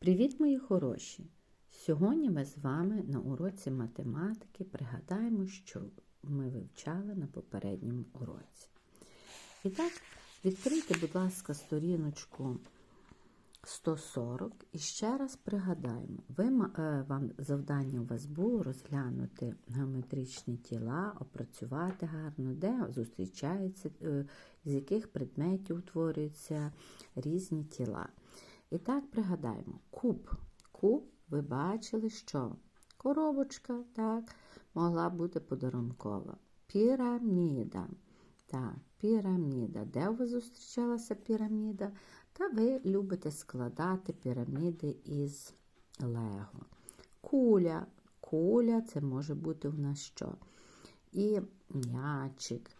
Привіт, мої хороші! Сьогодні ми з вами на уроці математики пригадаємо, що ми вивчали на попередньому уроці. І так, відкрийте, будь ласка, сторіночку 140 і ще раз пригадаємо. Ви, е, вам завдання у вас було розглянути геометричні тіла, опрацювати гарно, де зустрічаються, е, з яких предметів утворюються різні тіла. І так пригадаємо, куб. Куб, ви бачили, що коробочка, так, могла бути подарункова. Піраміда. Так, піраміда. Де у вас зустрічалася піраміда? Та ви любите складати піраміди із лего. Куля. Куля це може бути в нас що? І м'ячик,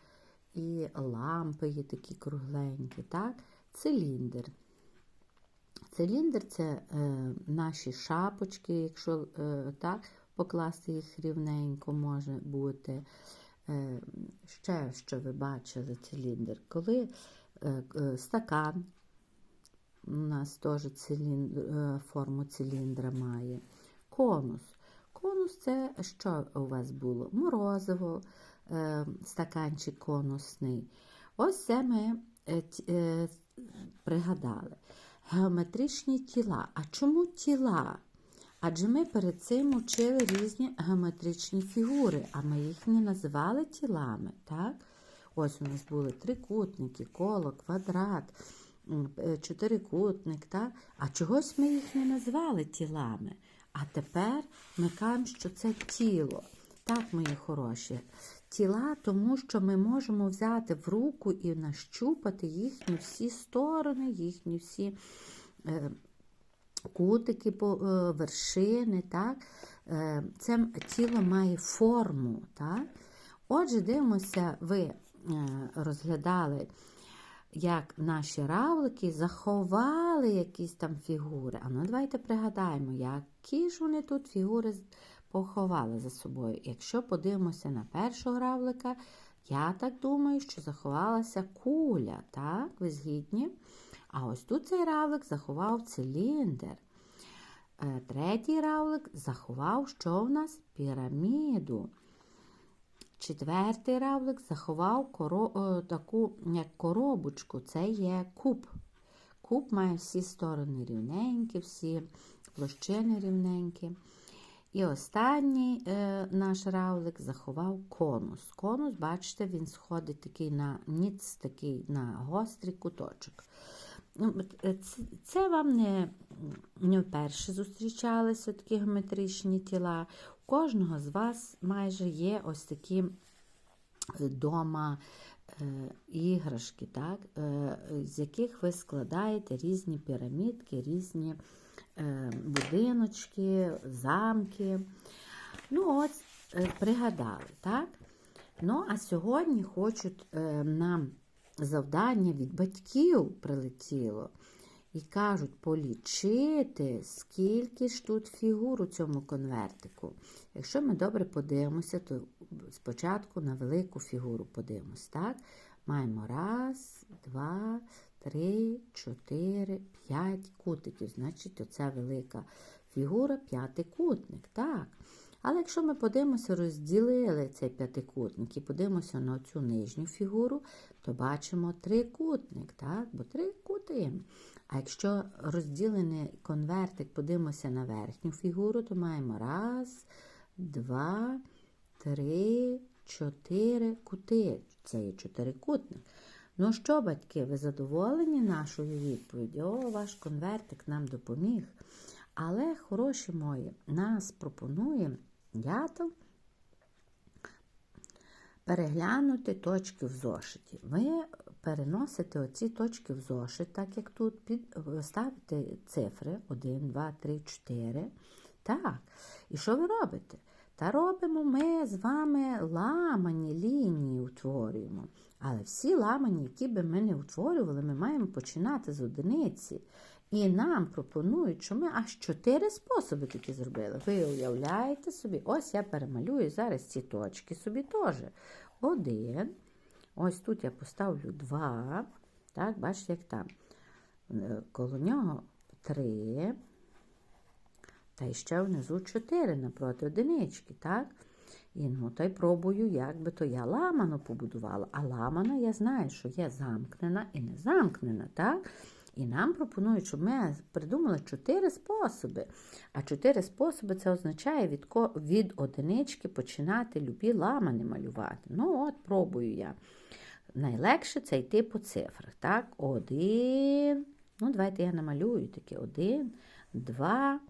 і лампи є такі кругленькі, так? Циліндр. Циліндр це е, наші шапочки, якщо е, так, покласти їх рівненько може бути. Е, ще що ви бачили циліндр, коли е, е, стакан, у нас теж циліндр, е, форму циліндра має. Конус. Конус це що у вас було? Морозиво, е, стаканчик конусний. Ось це ми е, е, пригадали. Геометричні тіла. А чому тіла? Адже ми перед цим учили різні геометричні фігури, а ми їх не називали тілами. так? Ось у нас були трикутники, коло, квадрат, е, чотирикутник. Так? А чогось ми їх не назвали тілами. А тепер ми кажемо, що це тіло. Так, мої хороші. Тіла, тому що ми можемо взяти в руку і нащупати їхні всі сторони, їхні всі е, кутики, е, вершини. Так? Е, Це тіло має форму. Так? Отже, дивимося, ви розглядали, як наші равлики заховали якісь там фігури. А ну давайте пригадаємо, які ж вони тут фігури поховали за собою. Якщо подивимося на першого равлика, я так думаю, що заховалася куля. Так, ви згідні? А ось тут цей равлик заховав циліндр. Е, Третій равлик заховав, що в нас? Піраміду. Четвертий равлик заховав коро... е, таку як коробочку. Це є куб. Куб має всі сторони рівненькі, всі площини рівненькі. І останній е, наш равлик заховав конус. Конус, бачите, він сходить такий на ніц, такий на гострий куточок. Ну, е, Це, вам не, не вперше зустрічалися такі геометричні тіла. У кожного з вас майже є ось такі дома е, іграшки, так? е, з яких ви складаєте різні пірамідки, різні е, будиночки, замки. Ну, ось е, пригадали, так? Ну, а сьогодні хочуть е, нам завдання від батьків прилетіло. І кажуть, полічити, скільки ж тут фігур у цьому конвертику. Якщо ми добре подивимося, то спочатку на велику фігуру подивимось, так? Маємо раз, два, три, чотири, п'ять кутиків. Значить, оця велика фігура п'ятикутник, так. Але якщо ми подивимося, розділили цей п'ятикутник і подивимося на цю нижню фігуру, то бачимо трикутник, так? бо три кути. А якщо розділений конвертик, подивимося на верхню фігуру, то маємо раз, два, три, чотири кути. Це є чотирикутник. Ну що, батьки, ви задоволені нашою відповіддю? О, ваш конвертик нам допоміг. Але, хороші мої, нас пропонує дятел переглянути точки в зошиті. Ви переносите оці точки в зошит, так як тут, під, ставите цифри 1, 2, 3, 4. Так. І що ви робите? Та робимо ми з вами ламані лінії утворюємо. Але всі ламані, які би ми не утворювали, ми маємо починати з одиниці. І нам пропонують, що ми аж чотири способи такі зробили. Ви уявляєте собі, ось я перемалюю зараз ці точки собі теж. Один. Ось тут я поставлю два. Так, бачите, як там. Е, Коло нього три. Та й ще внизу 4 напроти одинички, так? І ну, та й пробую, як би то я ламану побудувала. А ламана я знаю, що є замкнена і не замкнена, так? І нам пропонують, щоб ми придумали чотири способи. А чотири способи це означає від, ко- від одинички починати любі ламани малювати. Ну, от, пробую я. Найлегше це йти по цифрах. Так, один. Ну, давайте я намалюю таке. Один, два,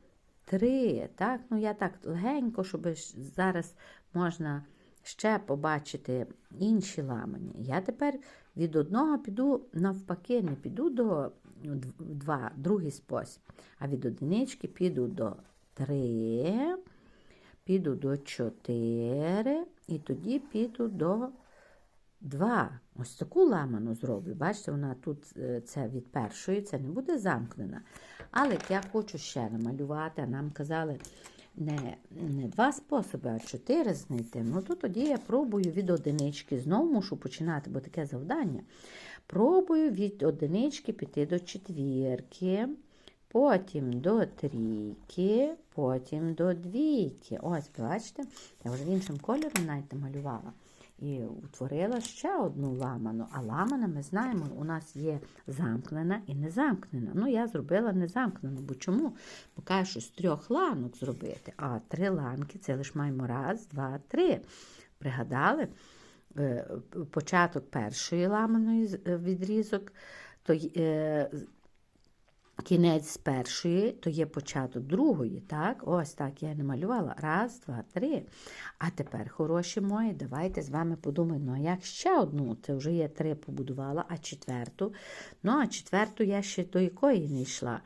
три. Так, ну я так легенько, щоб зараз можна ще побачити інші ламані. Я тепер від одного піду навпаки, не піду до дв- два, другий спосіб, а від одинички піду до три, піду до чотири і тоді піду до Два. Ось таку ламану зроблю. Бачите, вона тут це від першої, це не буде замкнена. Але я хочу ще намалювати, нам казали не, не два способи, а чотири знайти. Ну то тоді я пробую від одинички. Знову мушу починати, бо таке завдання. Пробую від одинички піти до четвірки, потім до трійки, потім до двійки. Ось, бачите, я вже іншим кольором навіть намалювала. І утворила ще одну ламану. А ламана, ми знаємо, у нас є замкнена і незамкнена. Ну, я зробила незамкнену. Бо чому? Бо кажу, з трьох ланок зробити. А три ланки це лише маємо раз, два, три. Пригадали? Е, Початок першої ламаної відрізок, то е, кінець першої, то є початок другої. так? Ось так я намалювала. Раз, два, три. А тепер, хороші мої, давайте з вами подумаємо, ну а як ще одну? Це вже я три побудувала, а четверту. Ну, а четверту я ще до якої не йшла.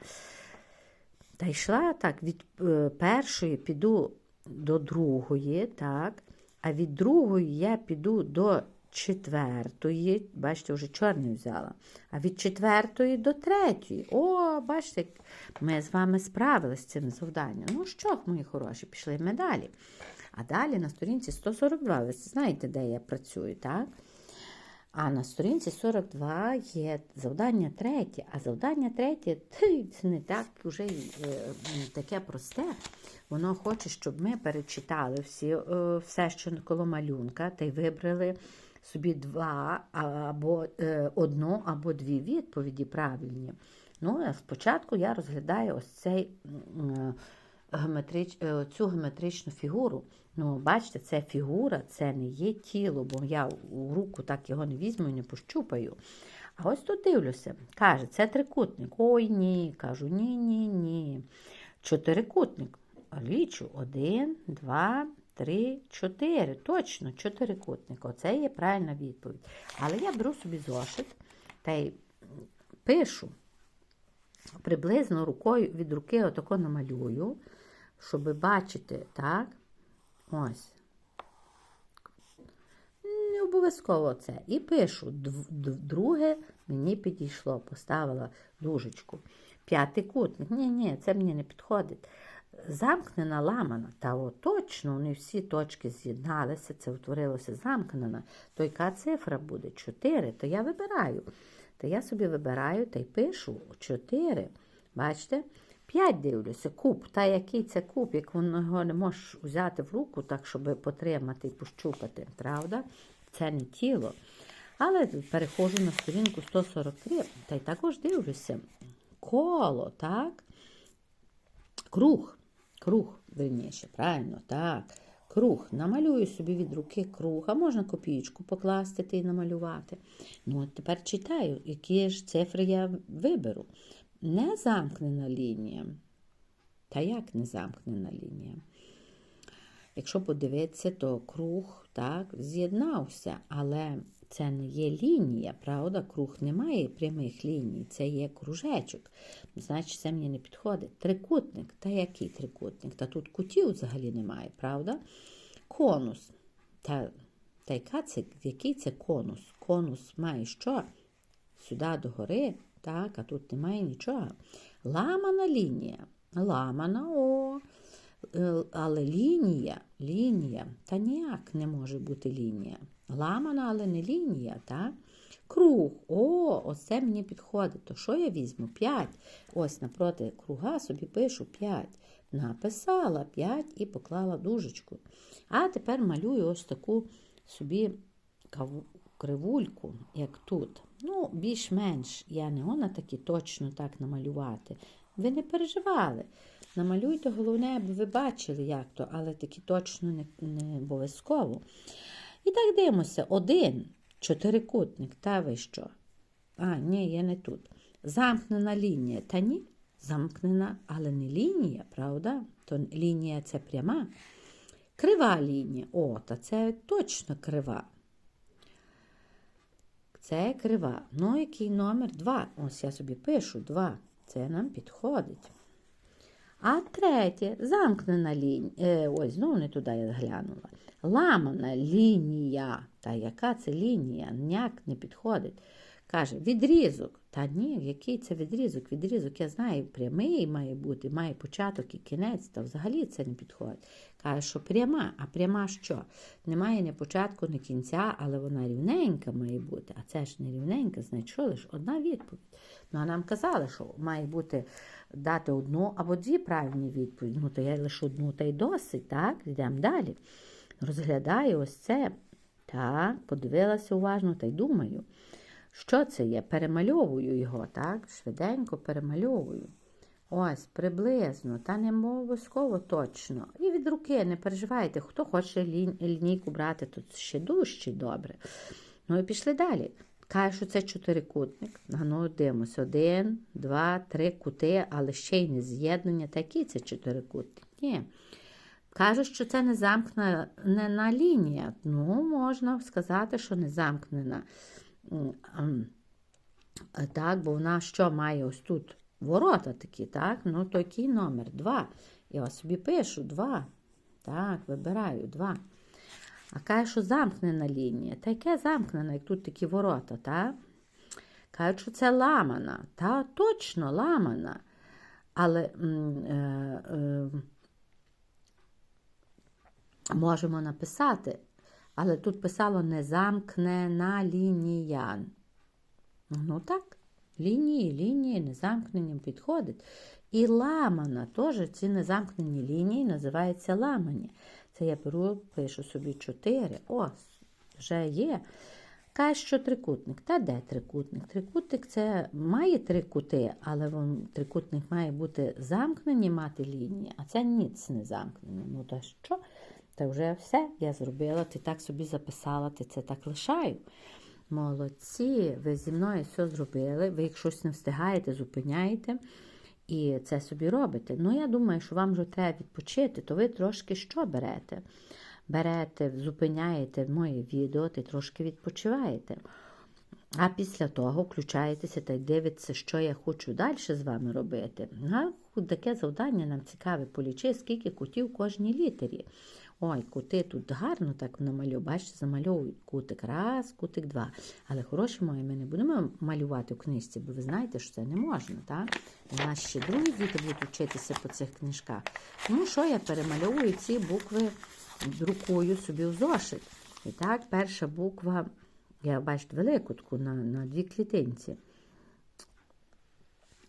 Та йшла так, від е, першої піду до другої, так, а від другої я піду до четвертої, бачите, вже чорний взяла, а від четвертої до третьої. О, бачите, ми з вами справилися з цим завданням. Ну що, мої хороші, пішли ми далі. А далі на сторінці 142, ви знаєте, де я працюю, так? А на сторінці 42 є завдання третє. А завдання третє ти, не так вже е, таке просте. Воно хоче, щоб ми перечитали всі, е, все, що коло малюнка, та й вибрали собі два або е, одну або дві відповіді правильні. Ну, спочатку я розглядаю ось цей е, геометрич, е, цю геометричну фігуру. Ну, бачите, це фігура, це не є тіло, бо я у руку так його не візьму і не пощупаю. А ось тут дивлюся. Каже, це трикутник. Ой, ні. Кажу, ні, ні, ні. Чотирикутник. Лічу. Один, два, три, чотири. Точно, чотирикутник. Оце є правильна відповідь. Але я беру собі зошит та й пишу. Приблизно рукою від руки отако намалюю, щоб бачити, так? Ось. Не обов'язково це. І пишу. Друге мені підійшло. Поставила дужечку. П'ятий кутник. Ні, ні, це мені не підходить. Замкнена ламана. Та от точно вони всі точки з'єдналися, це утворилося замкнена. То яка цифра буде? Чотири. То я вибираю. То я собі вибираю та й пишу 4. Бачите? 5 дивлюся, куб. Та який це куб, як воно його не можеш взяти в руку, так, щоб потримати і пощупати. Правда? Це не тіло. Але переходжу на сторінку 143 та й також дивлюся. Коло, так? Круг. Круг, верніше, правильно, так. Круг. Намалюю собі від руки круг, а можна копійку покласти й намалювати. Ну, от тепер читаю, які ж цифри я виберу. Не замкнена лінія. Та як не замкнена лінія? Якщо подивитися, то круг так, з'єднався, але це не є лінія, правда? Круг не має прямих ліній, це є кружечок. Значить, це мені не підходить. Трикутник. Та який трикутник? Та тут кутів взагалі немає, правда? Конус. Та, та яка це, який це конус? Конус має що? Сюди догори, так, а тут немає нічого. Ламана лінія. Ламана, о. Е, Але лінія, лінія, та ніяк не може бути лінія. Ламана, але не лінія, так? Круг. О, оце мені підходить. То що я візьму? 5. Ось напроти круга собі пишу 5. Написала 5 і поклала дужечку. А тепер малюю ось таку собі кривульку, як тут. Ну, більш-менш я не вона такі точно так намалювати. Ви не переживали. Намалюйте головне, аби ви бачили, як то, але такі точно не, не обов'язково. І так дивимося: один чотирикутник, та ви що? А, ні, я не тут. Замкнена лінія. Та ні, замкнена, але не лінія, правда? То лінія це пряма. Крива лінія. О, та це точно крива. Це крива. Ну, який номер? Два. Ось я собі пишу два. Це нам підходить. А третє замкнена лінія. Е, ось, знову не туди я глянула. Ламана лінія. Та яка це лінія? Ніяк не підходить. Каже, відрізок. Та ні, який це відрізок? Відрізок, я знаю, прямий має бути, має початок і кінець, та взагалі це не підходить. Каже, що пряма, а пряма що? Немає ні початку, ні кінця, але вона рівненька має бути. А це ж не рівненька, значить, що лише одна відповідь. Ну, а нам казали, що має бути дати одну або дві правильні відповіді. Ну, то я лише одну та й досить, так? Йдемо далі. Розглядаю ось це. Так, подивилася уважно та й думаю. Що це є? Перемальовую його, так? Швиденько перемальовую. Ось, приблизно, та не обов'язково точно. І від руки, не переживайте, хто хоче лінійку брати, тут ще дужче добре. Ну і пішли далі. Каже, що це чотирикутник. Ну, дивимося. Один, два, три кути, але ще й не з'єднання. Такі це чотирикутник. Ні. Каже, що це не замкнена лінія. Ну, можна сказати, що не замкнена. А Так, бо вона що має ось тут ворота такі, так? Ну, то який номер? Два. Я собі пишу два. Так, вибираю два. А каже, що замкнена лінія. Та яке замкнена, як тут такі ворота, так? Кажуть, що це ламана. Та точно ламана. Але е, е, можемо написати, але тут писало незамкнена лінія. Ну так, лінії, лінії незамкненням підходить. І ламана теж ці незамкнені лінії називаються ламані. Це я беру, пишу собі 4. Ось, вже є. Каже, що трикутник. Та де трикутник? Трикутник це має три кути, але він, трикутник має бути замкнені, мати лінії, а це ніц не замкнено. Ну то що? Та вже все я зробила, ти так собі записала, ти це так лишаю. Молодці, ви зі мною все зробили. Ви як щось не встигаєте, зупиняєте і це собі робите. Ну, я думаю, що вам вже треба відпочити, то ви трошки що берете? Берете, зупиняєте моє відео, ти трошки відпочиваєте. А після того включаєтеся та й дивитеся, що я хочу далі з вами робити. А таке завдання нам цікаве, полічи, скільки кутів кожній літері. Ой, кути тут гарно так намалюю. Бачите, замальовують кутик раз, кутик два. Але хороші мої, ми не будемо малювати в книжці, бо ви знаєте, що це не можна. так? У нас ще другі діти будуть вчитися по цих книжках. Ну що, я перемальовую ці букви, друкую собі в зошит. І так, перша буква, я бачите, велику таку на, на дві клітинці.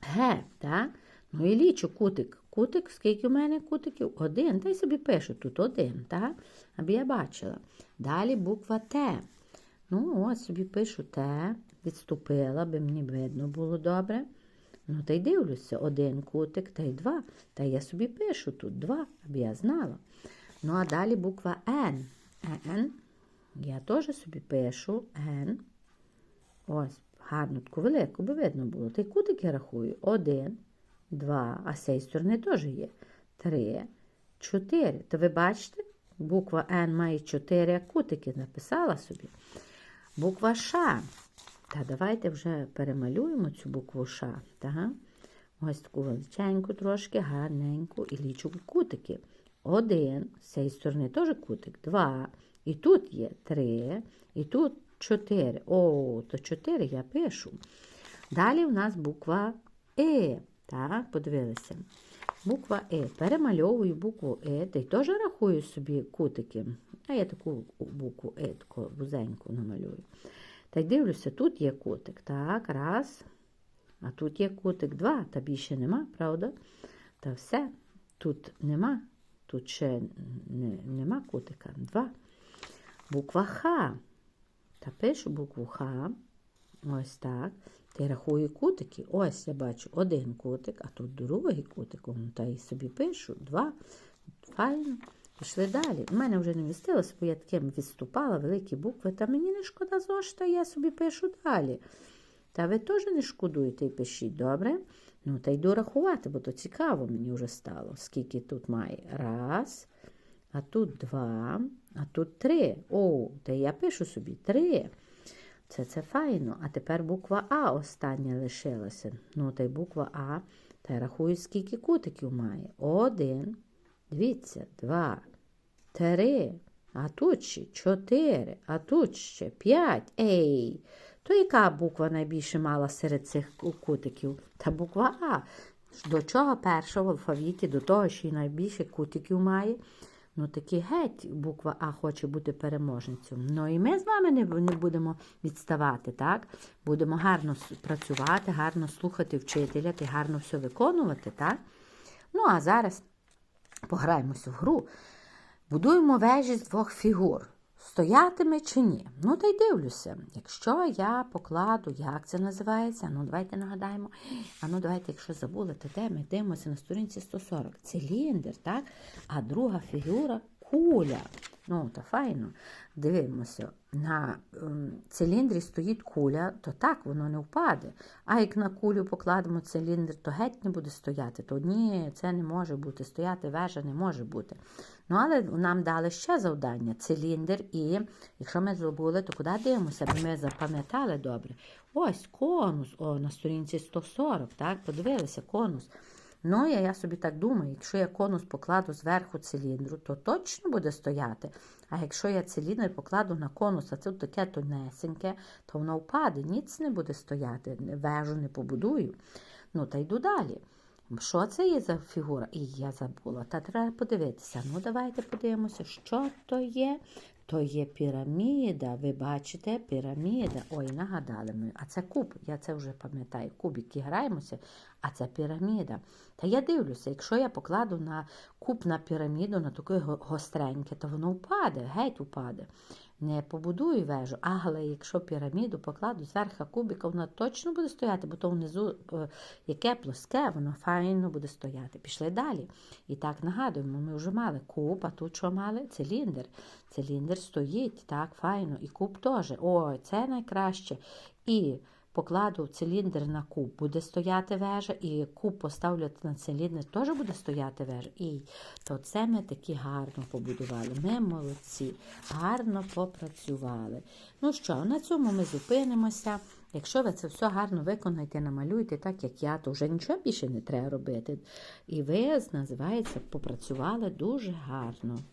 Г, так? Ну і лічу кутик. Кутик, скільки у мене кутиків? Один. Та й собі пишу тут один, так? Аби я бачила. Далі буква Т. Ну, ось собі пишу Т, відступила, аби мені видно було добре. Ну, та й дивлюся, один кутик, та й два. Та я собі пишу тут два, аби я знала. Ну, а далі буква Н. Н. Я теж собі пишу Н. Ось, гарно таку велику, би видно було. Та й кутик я рахую. Один. Два, а з цієї сторони теж є. Три, чотири. То ви бачите, буква Н має чотири кутики, написала собі. Буква Ш. Та давайте вже перемалюємо цю букву Ш. Так? Ось таку величеньку трошки, гарненьку і лічу кутики. Один, з цієї сторони теж кутик. Два. І тут є три, і тут чотири. О, то чотири я пишу. Далі в нас буква Е. Так, подивилися. Буква Е. Перемальовую букву Е, й теж рахую собі кутики. А я таку букву Е, таку вузеньку намалюю. Та й дивлюся, тут є кутик. Так, раз. А тут є кутик два, та більше нема, правда? Та все. тут нема, тут ще не, нема кутика. Два. Буква Х. Та пишу букву Х. Ось так. Ти рахую кутики. Ось я бачу один кутик, а тут другий кутик. Ну, Та й собі пишу. Два. Файно. Пішли далі. У мене вже не вмістилося, бо я таким відступала, великі букви, та мені не шкода зошита, я собі пишу далі. Та ви теж не шкодуєте і пишіть, добре? Ну, та йду рахувати, бо то цікаво мені вже стало. Скільки тут має? Раз, а тут два, а тут три. О, та я пишу собі три. Це це файно. А тепер буква А остання лишилася. Ну, та й буква А. Та я рахую, скільки кутиків має. Один, дивіться, два, три. А тут ще чотири, а тут ще п'ять. Ей. То яка буква найбільше мала серед цих кутиків? Та буква А. До чого першого в алфавіті, до того, що й найбільше кутиків має. Ну, таки геть буква А хоче бути переможницею. Ну і ми з вами не, не будемо відставати, так? Будемо гарно працювати, гарно слухати вчителя ти гарно все виконувати, так? Ну, а зараз пограємося в гру. Будуємо вежі з двох фігур. Стоятиме чи ні? Ну, та й дивлюся. Якщо я покладу, як це називається? Ну, давайте нагадаємо. А ну, давайте, якщо забули, то де ми дивимося на сторінці 140. Циліндр, так? А друга фігура куля. Ну, то файно. Дивимося, на ем, циліндрі стоїть куля, то так, воно не впаде. А як на кулю покладемо циліндр, то геть не буде стояти. То ні, це не може бути. Стояти вежа не може бути. Ну, але нам дали ще завдання циліндр, і якщо ми забули, то куди дивимося, бо ми запам'ятали добре. Ось конус, о, на сторінці 140, так, подивилися, конус. Ну, я, я собі так думаю, якщо я конус покладу зверху циліндру, то точно буде стояти. А якщо я циліндр покладу на конус, а це таке тонесеньке, то воно впаде, ніц не буде стояти, вежу не побудую. Ну, та йду далі. Що це є за фігура? І я забула. Та треба подивитися. Ну, давайте подивимося, що то є. То є піраміда. Ви бачите, піраміда. Ой, нагадали ми. А це куб. Я це вже пам'ятаю. Кубики граємося, а це піраміда. Та я дивлюся, якщо я покладу на куб на піраміду, на таке гостреньке, то воно впаде, геть впаде. Не побудую вежу, але якщо піраміду покладу зверху кубика, вона точно буде стояти, бо то внизу е, яке плоске, воно файно буде стояти. Пішли далі. І так нагадуємо, ми вже мали куб, а тут що мали? Циліндр. Циліндр стоїть, так, файно. І куб теж. Ой, це найкраще. І покладу циліндр на куб, буде стояти вежа, і куб поставлю на циліндр, теж буде стояти вежа. І то це ми такі гарно побудували. Ми молодці, гарно попрацювали. Ну що, на цьому ми зупинимося. Якщо ви це все гарно виконаєте, намалюєте так, як я, то вже нічого більше не треба робити. І ви, називається, попрацювали дуже гарно.